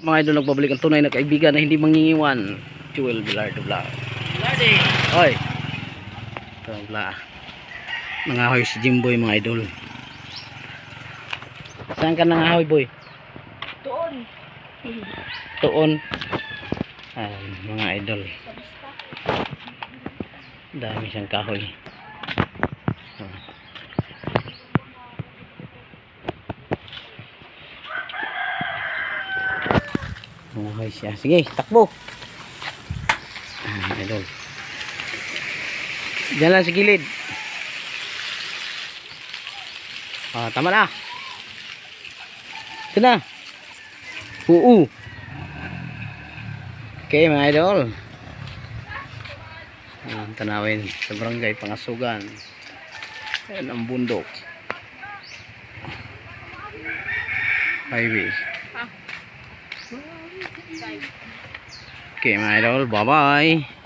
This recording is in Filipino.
mga idol nagbabalik ang tunay na kaibigan na hindi mangingiwan. Jewel Bilardo Vlog. Ladi. Hoy. Ito vlog. Nangahoy si Jimboy mga idol. Saan ka nangahoy boy? Doon. Tuon. Ayan, mga idol. Dami siyang kahoy. Oh. Nangahoy siya. Sige, takbo. Ayan, idol. Diyan sa gilid. Ah, tama na. Ito na. Oo. Okay mga idol. Ayan, tanawin sa barangay Pangasugan. Ayan ang bundok. Highway. Okay mga idol, bye bye.